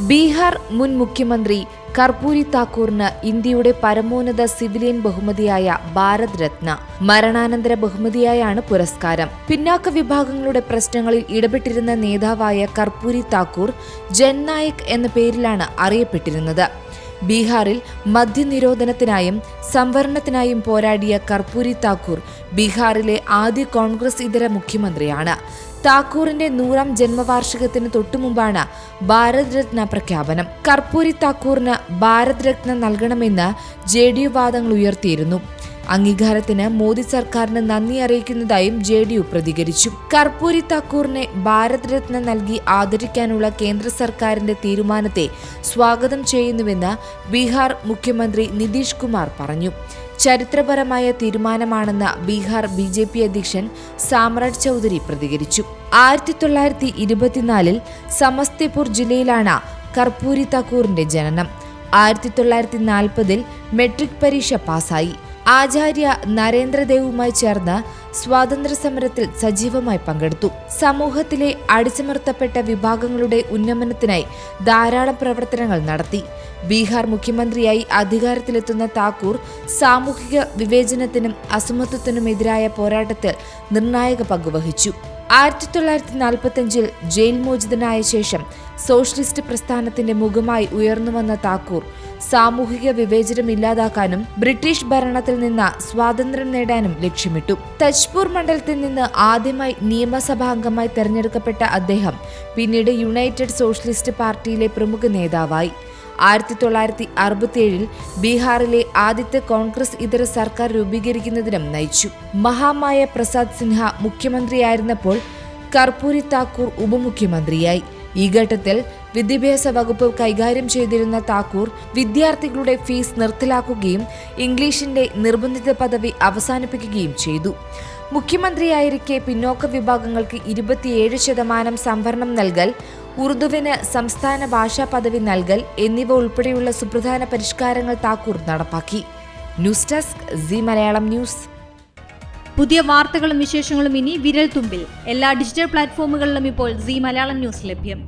ബീഹാർ മുൻ മുഖ്യമന്ത്രി കർപ്പൂരി താക്കൂറിന് ഇന്ത്യയുടെ പരമോന്നത സിവിലിയൻ ബഹുമതിയായ ഭാരത് രത്ന മരണാനന്തര ബഹുമതിയായാണ് പുരസ്കാരം. പിന്നാക്ക വിഭാഗങ്ങളുടെ പ്രശ്നങ്ങളിൽ ഇടപെട്ടിരുന്ന നേതാവായ കർപ്പൂരി താക്കൂർ ജൻനായക് എന്ന പേരിലാണ് അറിയപ്പെട്ടിരുന്നത്. ബീഹാറിൽ മദ്യനിരോധനത്തിനായും സംവരണത്തിനായും പോരാടിയ കർപ്പൂരി താക്കൂർ ബീഹാറിലെ ആദ്യ കോൺഗ്രസ് ഇതര മുഖ്യമന്ത്രിയാണ്. താക്കൂറിന്റെ നൂറാം ജന്മവാർഷികത്തിന് തൊട്ടുമുമ്പാണ് ഭാരത് രത്ന പ്രഖ്യാപനം. കർപ്പൂരി താക്കൂറിന് ഭാരത് രത്ന നൽകണമെന്ന് ജെ ഡി യു വാദങ്ങൾ ഉയർത്തിയിരുന്നു. അംഗീകാരത്തിന് മോദി സർക്കാരിന് നന്ദി അറിയിക്കുന്നതായും ജെ ഡി യു പ്രതികരിച്ചു. കർപ്പൂരി താക്കൂറിനെ ഭാരത് രത്ന നൽകി ആദരിക്കാനുള്ള കേന്ദ്ര സർക്കാരിന്റെ തീരുമാനത്തെ സ്വാഗതം ചെയ്യുന്നുവെന്ന് ബീഹാർ മുഖ്യമന്ത്രി നിതീഷ് കുമാർ പറഞ്ഞു. ചരിത്രപരമായ തീരുമാനമാണെന്ന് ബീഹാർ ബി ജെ പി അധ്യക്ഷൻ സാമ്രാജ് ചൗധരി പ്രതികരിച്ചു. ആയിരത്തി തൊള്ളായിരത്തി ഇരുപത്തിനാലിൽ സമസ്തിപൂർ ജില്ലയിലാണ് കർപ്പൂരി താക്കൂറിന്റെ ജനനം. ആയിരത്തി തൊള്ളായിരത്തി നാൽപ്പതിൽ മെട്രിക് പരീക്ഷ പാസായി ആചാര്യ നരേന്ദ്രദേവുമായി ചേർന്ന് സ്വാതന്ത്ര്യ സമരത്തിൽ സജീവമായി പങ്കെടുത്തു. സമൂഹത്തിലെ അടിച്ചമർത്തപ്പെട്ട വിഭാഗങ്ങളുടെ ഉന്നമനത്തിനായി ധാരാളം പ്രവർത്തനങ്ങൾ നടത്തി. ബീഹാർ മുഖ്യമന്ത്രിയായി അധികാരത്തിലെത്തുന്ന താക്കൂർ സാമൂഹിക വിവേചനത്തിനും അസമത്വത്തിനുമെതിരായ പോരാട്ടത്തിൽ നിർണായക പങ്കുവഹിച്ചു. ആയിരത്തി തൊള്ളായിരത്തി നാൽപ്പത്തഞ്ചിൽ ജയിൽ മോചിതനായ ശേഷം സോഷ്യലിസ്റ്റ് പ്രസ്ഥാനത്തിന്റെ മുഖമായി ഉയർന്നുവന്ന താക്കൂർ സാമൂഹിക വിവേചനം ഇല്ലാതാക്കാനും ബ്രിട്ടീഷ് ഭരണത്തിൽ നിന്ന് സ്വാതന്ത്ര്യം നേടാനും ലക്ഷ്യമിട്ടു. തജ്പൂർ മണ്ഡലത്തിൽ നിന്ന് ആദ്യമായി നിയമസഭാംഗമായി തെരഞ്ഞെടുക്കപ്പെട്ട അദ്ദേഹം പിന്നീട് യുണൈറ്റഡ് സോഷ്യലിസ്റ്റ് പാർട്ടിയിലെ പ്രമുഖ നേതാവായി. ആയിരത്തി തൊള്ളായിരത്തി അറുപത്തിയേഴിൽ ബീഹാറിലെ ആദ്യത്തെ കോൺഗ്രസ് ഇതര സർക്കാർ രൂപീകരിക്കുന്നതിനും നയിച്ചു. മഹാമായ പ്രസാദ് സിൻഹ മുഖ്യമന്ത്രിയായിരുന്നപ്പോൾ കർപ്പൂരി താക്കൂർ ഉപമുഖ്യമന്ത്രിയായി. ഈ ഘട്ടത്തിൽ വിദ്യാഭ്യാസ വകുപ്പ് കൈകാര്യം ചെയ്തിരുന്ന താക്കൂർ വിദ്യാർത്ഥികളുടെ ഫീസ് നിർത്തലാക്കുകയും ഇംഗ്ലീഷിന്റെ നിർബന്ധിത പദവി അവസാനിപ്പിക്കുകയും ചെയ്തു. മുഖ്യമന്ത്രിയായിരിക്കെ പിന്നോക്ക വിഭാഗങ്ങൾക്ക് ഇരുപത്തിയേഴ് ശതമാനം സംവരണം നൽകൽ ഉറുദുവിന് സംസ്ഥാന ഭാഷാ പദവി നൽകൽ എന്നിവ ഉൾപ്പെടെയുള്ള സുപ്രധാന പരിഷ്കാരങ്ങൾ താക്കൂർ നടപ്പാക്കി. News desk C Malayalam news. പുതിയ വാർത്തകളും വിശേഷങ്ങളും ഇനി വിരൽ തുമ്പിൽ എല്ലാ ഡിജിറ്റൽ പ്ലാറ്റ്ഫോമുകളിലും ഇപ്പോൾ സി മലയാളം ന്യൂസ് ലഭ്യം.